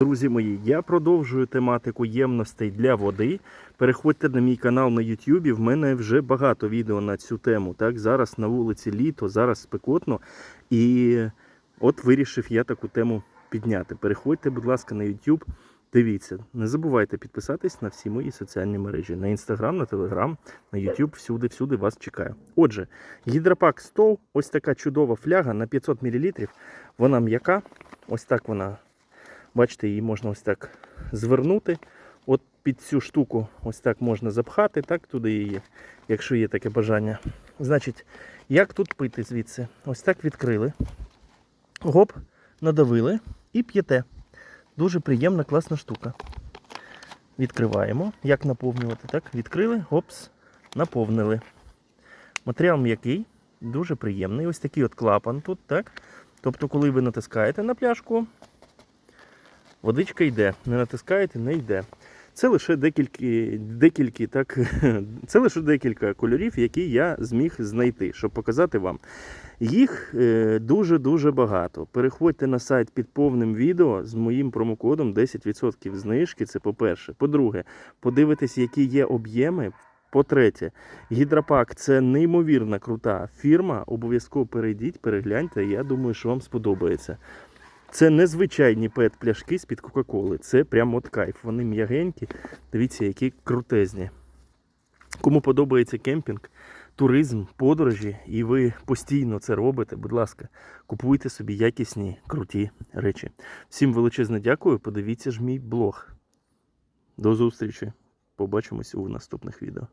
Друзі мої, я продовжую тематику ємностей для води. Переходьте на мій канал на YouTube. В мене вже багато відео на цю тему. Так, зараз на вулиці літо, зараз спекотно. І от вирішив я таку тему підняти. Переходьте, будь ласка, на YouTube. Дивіться, не забувайте підписатись на всі мої соціальні мережі: на Instagram, на Telegram, на YouTube, всюди, всюди вас чекаю. Отже, гідропак Стоу, ось така чудова фляга на 500 мл. Вона м'яка, ось так вона Бачите, її можна ось так звернути. От під цю штуку ось так можна запхати, так туди її, якщо є таке бажання. Значить, як тут пити звідси? Ось так відкрили. Гоп, надавили і п'єте. Дуже приємна, класна штука. Відкриваємо. Як наповнювати? Так, відкрили, гопс, наповнили. Матеріал м'який, дуже приємний. Ось такий от клапан тут, так? Тобто, коли ви натискаєте на пляшку, Водичка йде, не натискаєте, не йде. Це лише декілька, декілька, так, це лише декілька кольорів, які я зміг знайти, щоб показати вам. Їх дуже-дуже багато. Переходьте на сайт під повним відео з моїм промокодом 10% знижки. Це по-перше. По-друге, подивитесь, які є об'єми. По-третє, гідропак це неймовірна крута фірма. Обов'язково перейдіть, перегляньте. Я думаю, що вам сподобається. Це незвичайні пет-пляшки з-під Кока-Коли. Це прямо от кайф. Вони м'ягенькі. Дивіться, які крутезні. Кому подобається кемпінг, туризм, подорожі, і ви постійно це робите, будь ласка, купуйте собі якісні, круті речі. Всім величезне дякую. Подивіться ж мій блог. До зустрічі. Побачимось у наступних відео.